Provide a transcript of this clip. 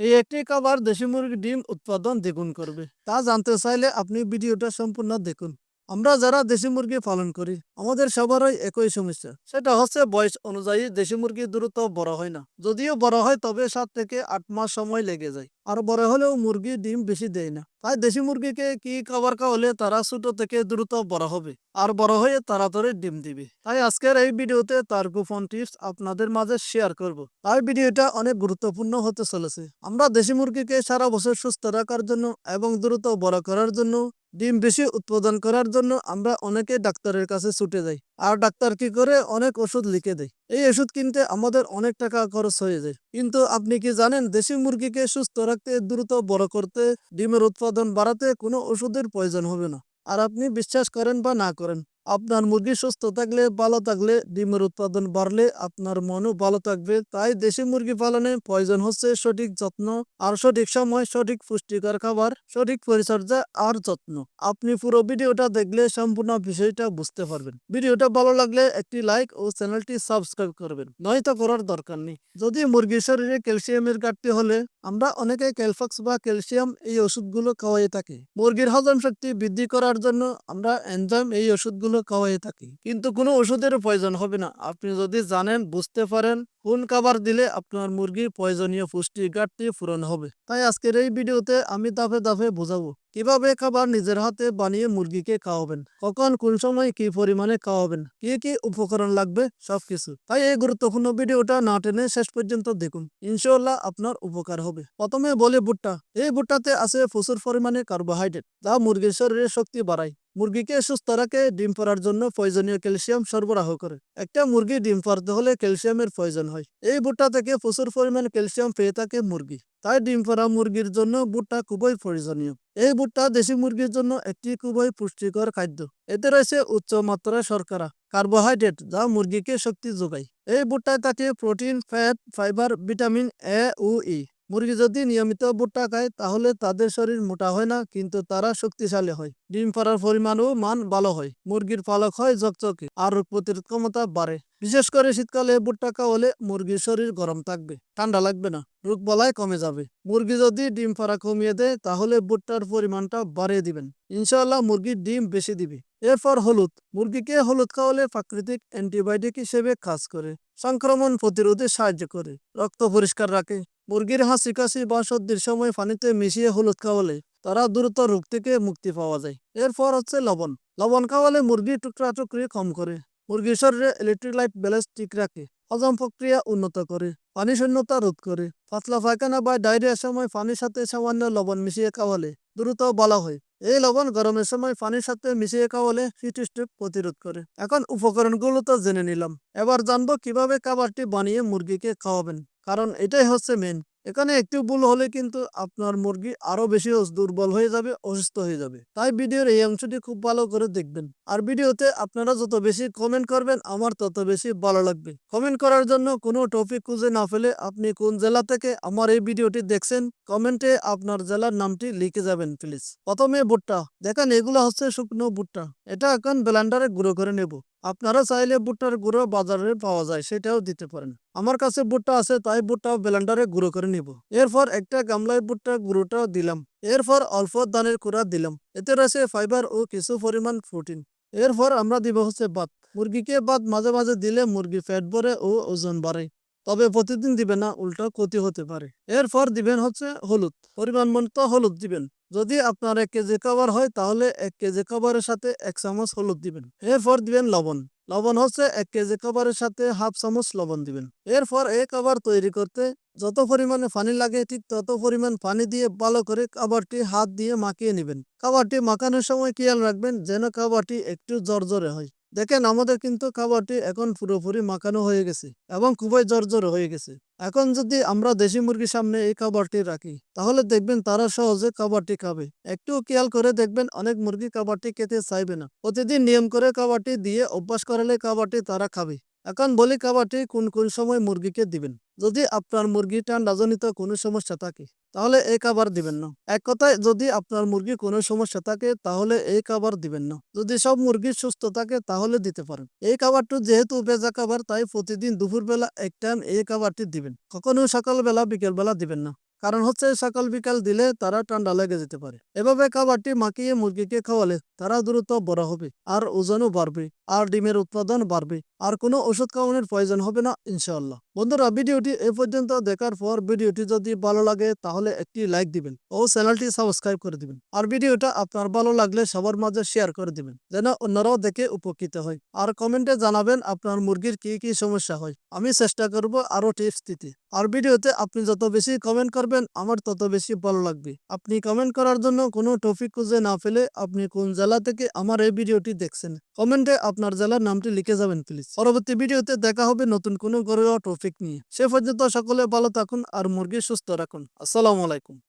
এই একটি খাবার দেশি মুরগির ডিম উৎপাদন দ্বিগুণ করবে। তা জানতে চাইলে আপনি ভিডিওটা সম্পূর্ণ দেখুন। আমরা যারা দেশি মুরগি পালন করি, আমাদের সবারই একই সমস্যা। সেটা হচ্ছে বয়স অনুযায়ী দেশি মুরগি দ্রুত বড় হয় না। যদিও বড় হয়, তবে সাত থেকে আট মাস সময় লেগে যায়। আর বড় হলেও মুরগি ডিম বেশি দেয় না। তাই দেশি মুরগিকে কি খাবার খাওয়ালে তারা ছোট থেকে দ্রুত বড় হবে আর বড় হয়ে তাড়াতাড়ি ডিম দিবে। তাই আজকের এই ভিডিওতে তার গোপন টিপস আপনাদের মাঝে শেয়ার করব। তাই ভিডিওটা অনেক গুরুত্বপূর্ণ হতে চলেছে। আমরা দেশি মুরগিকে সারা বছর সুস্থ রাখার জন্য এবং দ্রুত বড় করার জন্য, ডিম বেশি উৎপাদন করার জন্য আমরা অনেকে ডাক্তারের কাছে ছুটে যাই। আর ডাক্তার কি করে? অনেক ওষুধ লিখে দেয়। এই ওষুধ কিনতে আমাদের অনেক টাকা খরচ হয়ে যায়। কিন্তু আপনি কি জানেন দেশি মুরগিকে সুস্থ রাখতে, দ্রুত বড় করতে, ডিমের উৎপাদন বাড়াতে কোনো ওষুধের প্রয়োজন হবে না? আর আপনি বিশ্বাস করেন বা না করেন? আপনার মুরগি সুস্থ থাকলে, ভালো থাকলে, ডিমের উৎপাদন বাড়লে আপনার মনও ভালো থাকবে। তাই দেশি মুরগি পালনে প্রয়োজন হচ্ছে সঠিক যত্ন আর সঠিক সময়, সঠিক পুষ্টিকর খাবার, সঠিক পরিচর্যা আর যত্ন। আপনি পুরো ভিডিওটা দেখলে সম্পূর্ণ বিষয়টা বুঝতে পারবেন। ভিডিওটা ভালো লাগলে একটি লাইক ও চ্যানেলটি সাবস্ক্রাইব করবেন। নয়তো করার দরকার নেই। যদি মুরগির শরীরে ক্যালসিয়ামের ঘাটতি হলে আমরা অনেকে ক্যালফক্স বা ক্যালসিয়াম এই ওষুধগুলো খাওয়াই থাকি। মুরগির হজম শক্তি বৃদ্ধি করার জন্য আমরা এনজাইম এই ওষুধগুলো খাওয়াই থাকি। কিন্তু কোনো ওষুধের প্রয়োজন হবে না। আপনি যদি জানেন, বুঝতে পারেন কোন খাবার দিলে আপনার মুরগির প্রয়োজনীয় পুষ্টি ঘাটতি পূরণ হবে। তাই আজকের এই ভিডিওতে আমি দাফে দাফে বোঝাবো, কীভাবে খাবার নিজের হাতে বানিয়ে মুরগিকে খাওয়াবেন, কখন, কোন সময় কি পরিমাণে খাওয়াবেন, কি কি উপকরণ লাগবে, সবকিছু। তাই এই গুরুত্বপূর্ণ ভিডিওটা না টেনে শেষ পর্যন্ত দেখুন। ইনশাল্লাহ আপনার উপকার হবে। প্রথমে বলে ভুট্টা। এই ভুট্টাতে আছে প্রচুর পরিমাণে কার্বোহাইড্রেট, যা মুরগির শরীরে শক্তি বাড়ায়। মুরগিকে সুস্থ রাখে ডিম পাড়ার জন্য প্রয়োজনীয় ক্যালসিয়াম সরবরাহ করে। একটা মুরগি ডিম পাড়তে হলে ক্যালসিয়ামের প্রয়োজন হয়। এই ভুট্টা থেকে প্রচুর পরিমাণ ক্যালসিয়াম পেয়ে থাকে মুরগি। তাই ডিম পাড়া মুরগির জন্য ভুট্টা খুবই প্রয়োজনীয়। এই ভুট্টা দেশি মুরগির জন্য একটি খুবই পুষ্টিকর খাদ্য। এতে রয়েছে উচ্চ মাত্রায় শর্করা, কার্বোহাইড্রেট যা মুরগিকে শক্তি যোগায়। এই ভুট্টায় থাকে protein, fat, fibre, vitamin A O E. মুরগি যদি নিয়মিত ভুট্টা খায়, তাহলে তাদের শরীর মোটা হয় না, কিন্তু তারা শক্তিশালী হয়। ডিম পাড়ার পরিমাণ ও মান ভালো হয়। মুরগির পালক হয় ঝকঝকে, আর রোগ প্রতিরোধ ক্ষমতা বাড়ে। বিশেষ করে শীতকালে ভুট্টা খাওয়ালে মুরগির শরীর গরম থাকবে, ঠান্ডা লাগবে না, রোগ বলায় কমে যাবে। মুরগি যদি ডিম পাড়া কমিয়ে দেয়, তাহলে ভুট্টার পরিমাণটা বাড়িয়ে দিবেন। ইনশাআল্লাহ মুরগির ডিম বেশি দিবে। এরপর হলুদ। মুরগিকে হলুদ খাওয়ালে প্রাকৃতিক অ্যান্টিবায়োটিক হিসেবে কাজ করে। সংক্রমণ প্রতিরোধে সাহায্য করে। রক্ত পরিষ্কার রাখে। মুরগির হাসি কাশি বা সর্দির সময় পানিতে মিশিয়ে হলুদ খাওয়ালে তারা দ্রুত রোগ থেকে মুক্তি পাওয়া যায়। এরপর হচ্ছে লবণ। লবণ খাওয়ালে মুরগি টুকরা টুকরি কম করে। মুরগির শরীরে ইলেকট্রিলাইট ব্যালেন্স ঠিক রাখে, হজম প্রক্রিয়া উন্নত করে, পানি শূন্যতা রোধ করে। পাতলা পায়খানা বা ডায়রিয়ার সময় পানির সাথে সামান্য লবণ মিশিয়ে খাওয়ালে দ্রুত বলা হয়। এই লবণ গরমের সময় পানির সাথে মিশিয়ে খাওয়ালে হিট স্ট্রোক প্রতিরোধ করে। এখন উপকরণগুলো তো জেনে নিলাম। এবার জানব কীভাবে খাবারটি বানিয়ে মুরগিকে খাওয়াবেন। কারণ এটাই হচ্ছে মেন এখানে একটু ভুল হলে কিন্তু আপনার মুরগি আরও বেশি দুর্বল হয়ে যাবে, অসুস্থ হয়ে যাবে। তাই ভিডিওর এই অংশটি খুব ভালো করে দেখবেন। আর ভিডিওতে আপনারা যত বেশি কমেন্ট করবেন, আমার তত বেশি ভালো লাগবে। কমেন্ট করার জন্য কোনো টপিক খুঁজে না ফেলে আপনি কোন জেলা থেকে আমার এই ভিডিওটি দেখছেন কমেন্টে আপনার জেলার নামটি লিখে যাবেন প্লিজ প্রথমে ভুট্টা। দেখেন, এগুলো হচ্ছে শুকনো ভুট্টা। এটা এখন ব্লেন্ডারে গুঁড়ো করে নেব। আপনারা চাইলে ভুট্টার গুঁড়ো বাজারে পাওয়া যায়, সেটাও দিতে পারেন। আমার কাছে ভুট্টা আছে, তাই ভুট্টা ব্লেন্ডারে গুঁড়ো করে নিব। এরপর একটা গামলায় ভুট্টা গুঁড়োটাও দিলাম। এরপর অল্প দানের কুড়া দিলাম। এতে রয়েছে ফাইবার ও কিছু পরিমাণ প্রোটিন এরপর আমরা দিব হচ্ছে ভাত। মুরগিকে ভাত মাঝে মাঝে দিলে মুরগি ফ্যাট ভরে ও ওজন বাড়ে। তবে প্রতিদিন দিবেন না, উল্টো ক্ষতি হতে পারে। এরপর দিবেন হচ্ছে হলুদ। পরিমাণ মতো হলুদ দিবেন। যদি আপনার এক কেজি খাবার হয়, তাহলে এক কেজি খাবারের সাথে এক চামচ হলুদ দিবেন। এরপর দিবেন লবণ। লবণ হচ্ছে এক কেজি খাবারের সাথে হাফ চামচ লবণ দিবেন। এরপর এই খাবার তৈরি করতে যত পরিমাণে পানি লাগে, ঠিক তত পরিমাণ পানি দিয়ে ভালো করে খাবারটি হাত দিয়ে মাখিয়ে নেবেন। খাবারটি মাখানোর সময় খেয়াল রাখবেন, যেন খাবারটি একটু জর্জরে হয়। দেখেন আমাদের কিন্তু খাবারটি এখন পুরোপুরি মাখানো হয়ে গেছে এবং খুবই জর্জরে হয়ে গেছে। এখন যদি আমরা দেশি মুরগির সামনে এই খাবারটি রাখি, তাহলে দেখবেন তারা সহজে খাবারটি খাবে। একটু খেয়াল করে দেখবেন অনেক মুরগি খাবারটি খেতে চাইবে না। প্রতিদিন নিয়ম করে খাবারটি দিয়ে অভ্যাস করালে খাবারটি তারা খাবে। এখন বলি খাবারটি কোন কোন সময় মুরগিকে দিবেন? যদি আপনার মুরগি ঠান্ডাজনিত কোনো সমস্যা থাকে তাহলে এই খাবার দিবেন না। এক কথায় যদি আপনার মুরগি কোনো সমস্যা থাকে, তাহলে এই খাবার দিবেন না। যদি সব মুরগি সুস্থ থাকে, তাহলে দিতে পারেন। এই খাবারটি যেহেতু ভেজা খাবার, তাই প্রতিদিন দুপুরবেলা এক টাইম এই খাবারটি দিবেন। কখনো সকালবেলা, বিকেলবেলা দিবেন না। কারণ হচ্ছে সকাল, বিকাল দিলে তারা ঠান্ডা লেগে যেতে পারে। এভাবে খাবারটি মাখিয়ে মুরগিকে খাওয়ালে তারা দ্রুত বড় হবে আর ওজনও বাড়বে। আর ডিমের উৎপাদন বাড়বে। আর কোনো ওষুধ খাওয়ানোর প্রয়োজন হবে না, ইনশাআল্লাহ। বন্ধুরা, ভিডিওটি এ পর্যন্ত দেখার পর ভিডিওটি যদি ভালো লাগে, তাহলে একটি লাইক দিবেন ও চ্যানেলটি সাবস্ক্রাইব করে দিবেন। আর ভিডিওটা আপনার ভালো লাগলে সবার মাঝে শেয়ার করে দিবেন, যেন অন্যরাও দেখে উপকৃত হয়। আর কমেন্টে জানাবেন আপনার মুরগির কি কি সমস্যা হয়। আমি চেষ্টা করব আরও টিপস দিতে। আর ভিডিওতে আপনি যত বেশি কমেন্ট করবেন, আমার তত বেশি ভালো লাগবে। আপনি কমেন্ট করার জন্য কোনো টপিক খুঁজে না ফেলে আপনি কোন জেলা থেকে আমার এই ভিডিওটি দেখছেন, কমেন্টে আপনার জেলার নামটি লিখে যাবেন প্লিজ পরবর্তী ভিডিওতে দেখা হবে নতুন কোনো ঘরোয়া টপিক নিয়ে। সে পর্যন্ত সকলে ভালো থাকুন আর মুরগি সুস্থ রাখুন। আসসালামু আলাইকুম।